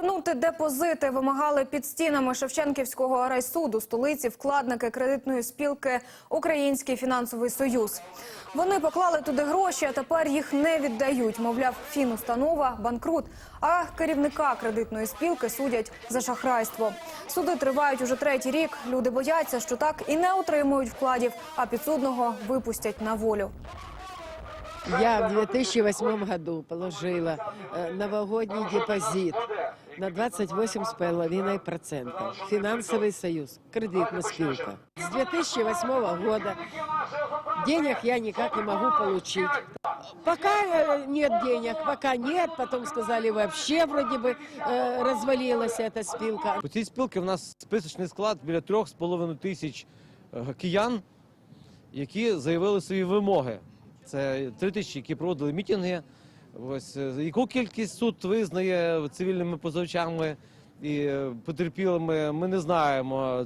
Повернути депозити вимагали під стінами Шевченківського райсуду столиці вкладники кредитної спілки Український фінансовий союз. Вони поклали туди гроші, а тепер їх не віддають. Мовляв, фінустанова банкрут. А керівника кредитної спілки судять за шахрайство. Суди тривають уже третій рік. Люди бояться, що так і не отримують вкладів, а підсудного випустять на волю. Я в 2008 году положила э, новогодний депозит на 28,5%. Финансовый союз, кредитная спилка. С 2008 года денег я никак не могу получить. Пока э, нет денег, пока нет. Потом сказали, вообще вроде бы э, развалилась эта спилка. У цій спілки в нас списочний склад біля трьох з половиною тисяч е, киян, які заявили свої вимоги. Це три тисячі, які проводили мітинги. Ось е, яку кількість суд визнає цивільними позовчами і е, потерпілими, ми не знаємо.